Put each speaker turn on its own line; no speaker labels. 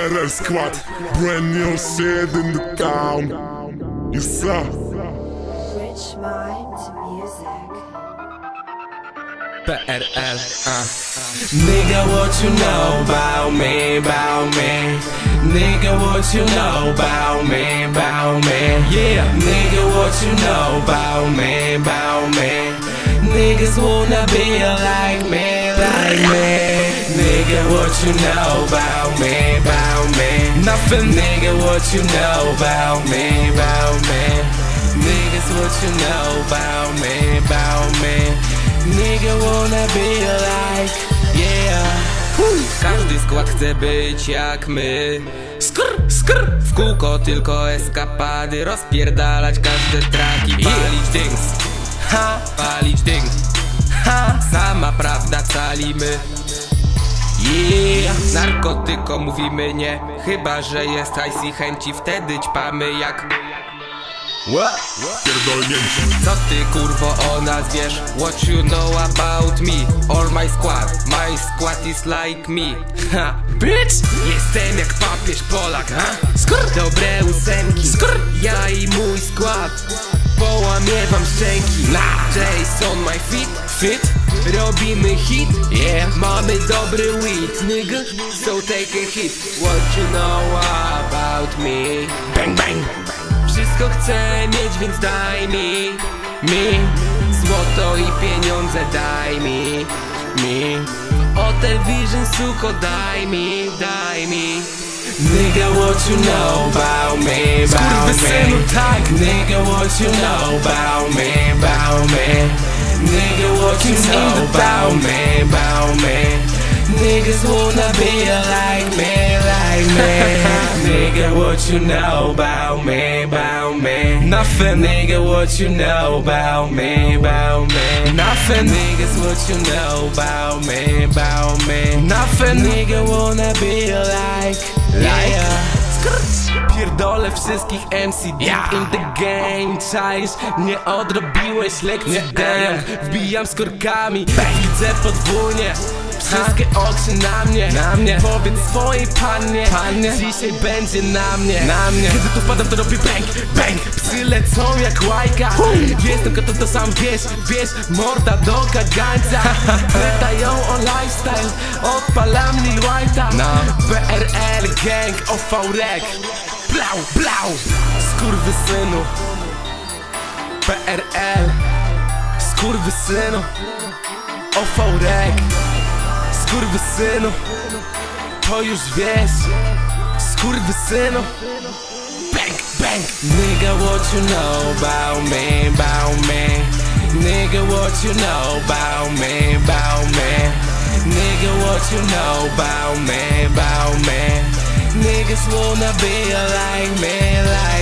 PRL skład Brand new shit in the town Yes sir
Rich mind music.
PRL, uh. Nigga, what you know about me, about me? Nigga, what you know about me, about me? Yeah, nigga, what you know about me, about me? Niggas wanna be like me, like me. Nigga, what you know about me, about me? Nothing, nigga, what you know about me, about me? Niggas, what you know about me, about me? Nigga wanna be like, yeah. Każdy skład chce być jak my. Skrr, skrr. W kółko tylko eskapady Rozpierdalać każde traki. Palić dings Ha, palić dings Ha, sama prawda calimy Yeah, narkotykom mówimy nie Chyba, że jest hajs i chęci Wtedy ćpamy jak?
Pierdolnięcie
Co ty kurwo o nas wiesz? What you know about me? Or my squad? My squad is like me Ha, bitch! Jestem jak papież Polak, ha? Skr! Dobre ósemki Skr! Ja i mój skład Połamie wam szczęki Na! Jason my feet Fit? Robimy hit Yeah Mamy dobry weed Nigga So take a hit What you know about me? Bang bang wszystko chcę mieć, więc daj mi Mi. Złoto i pieniądze daj mi Mi. Hotel Vision, suko daj mi, daj mi. Nigga, what you know about me, about me? tak. Nigga, what you know about me, about me? Nigga, what you know about me, about me? Niggas wanna be like me, like me Nigga, what you know about me, about me? Nothing, nigga, what you know about me, about me? Nothing, niggas, what you know about me, about me? Nothing, nigga, wanna be like, like? Pierdolę wszystkich MC deep in the game Czaisz, nie odrobiłeś lekcji damn. Wbijam z korkami, widzę podwójnie Wszystkie oczy na mnie, na mnie. Powiedz swojej pannie, pannie Dzisiaj będzie na mnie, na mnie. Kiedy tu wpadam to robię bang, bang. Psy lecą jak łajka. Jestem gotów to sam wiesz, wiesz Morda do kagańca Pytają o lifestyle. Odpalam Lil White'a
No.
BRL gang OV-REG Blau, blau. Skurwysynu PRL Skurwysynu OV-REG Skurwysynu To już wiesz Skurwysynu Bang, bang. Nigga what you know about me, about me? Nigga what you know about me, about me? Nigga what you know about me, about me? Niggas wanna be like me, like